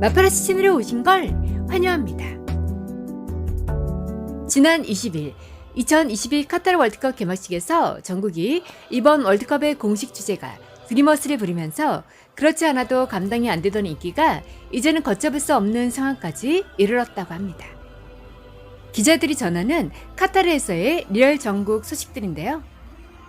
마파라치 채널에 오신 걸 환영합니다. 지난 20일 2022 카타르 월드컵 개막식에서 전국이 이번 월드컵의 공식 주제가 드리머스를 부르면서 그렇지 않아도 감당이 안 되던 인기가 이제는 걷잡을 수 없는 상황까지 이르렀다고 합니다. 기자들이 전하는 카타르에서의 리얼 전국 소식들인데요.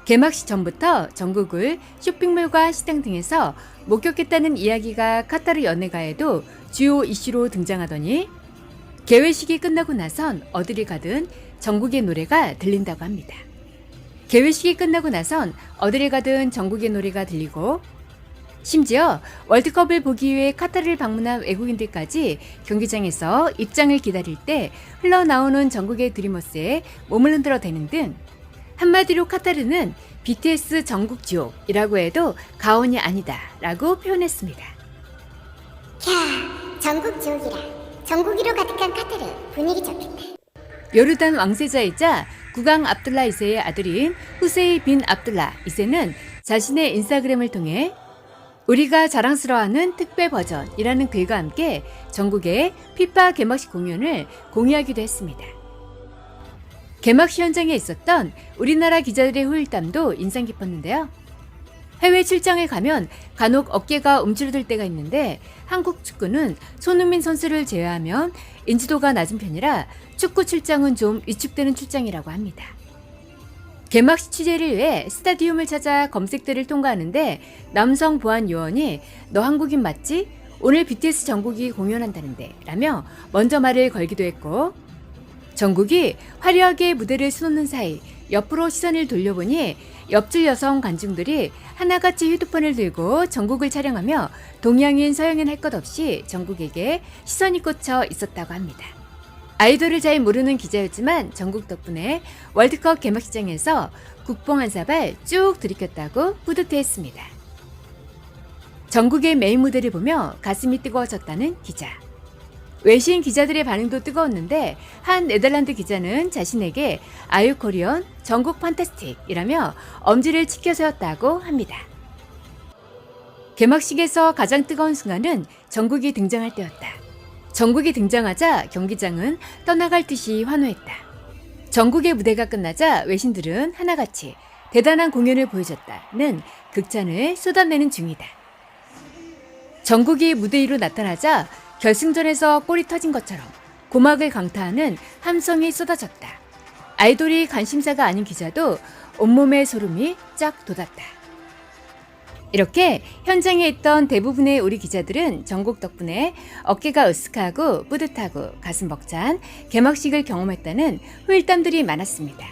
개막식 전부터 전국을 쇼핑몰과 시장 등에서 목격했다는 이야기가 카타르 연예가에도 주요 이슈로 등장하더니 개회식이 끝나고 나선 어디를 가든 전국의 노래가 들린다고 합니다. 개회식이 끝나고 나선 어디를 가든 전국의 노래가 들리고 심지어 월드컵을 보기 위해 카타르를 방문한 외국인들까지 경기장에서 입장을 기다릴 때 흘러나오는 전국의 드리머스에 몸을 흔들어 대는 등 한마디로 카타르는 BTS 전국 지옥이라고 해도 가언이 아니다라고 표현했습니다. 캬, 전국 지옥이라. 전국이로 가득한 카타르 분위기 좋겠다. 요르단 왕세자이자 국왕 압둘라 2세의 아들인 후세이 빈 압둘라 2세는 자신의 인스타그램을 통해 우리가 자랑스러워하는 특별 버전이라는 글과 함께 전국의 피파 개막식 공연을 공유하기도 했습니다. 개막식 현장에 있었던 우리나라 기자들의 후일담도 인상 깊었는데요. 해외 출장을 가면 간혹 어깨가 움츠러들 때가 있는데 한국 축구는 손흥민 선수를 제외하면 인지도가 낮은 편이라 축구 출장은 좀 위축되는 출장이라고 합니다. 개막식 취재를 위해 스타디움을 찾아 검색대를 통과하는데 남성 보안 요원이 너 한국인 맞지? 오늘 BTS 전국이 공연한다는데 라며 먼저 말을 걸기도 했고 전국이 화려하게 무대를 수놓는 사이 옆으로 시선을 돌려보니 옆줄 여성 관중들이 하나같이 휴대폰을 들고 전국을 촬영하며 동양인 서양인 할 것 없이 전국에게 시선이 꽂혀 있었다고 합니다. 아이돌을 잘 모르는 기자였지만 전국 덕분에 월드컵 개막식장에서 국뽕 한 사발 쭉 들이켰다고 뿌듯해했습니다. 전국의 메인 무대를 보며 가슴이 뜨거워졌다는 기자. 외신 기자들의 반응도 뜨거웠는데 한 네덜란드 기자는 자신에게 아유 코리언 전국 판타스틱이라며 엄지를 치켜 세웠다고 합니다. 개막식에서 가장 뜨거운 순간은 전국이 등장할 때였다. 전국이 등장하자 경기장은 떠나갈 듯이 환호했다. 전국의 무대가 끝나자 외신들은 하나같이 대단한 공연을 보여줬다는 극찬을 쏟아내는 중이다. 전국이 무대 위로 나타나자 결승전에서 골이 터진 것처럼 고막을 강타하는 함성이 쏟아졌다. 아이돌이 관심사가 아닌 기자도 온몸에 소름이 쫙 돋았다. 이렇게 현장에 있던 대부분의 우리 기자들은 전국 덕분에 어깨가 으쓱하고 뿌듯하고 가슴 벅찬 개막식을 경험했다는 후일담들이 많았습니다.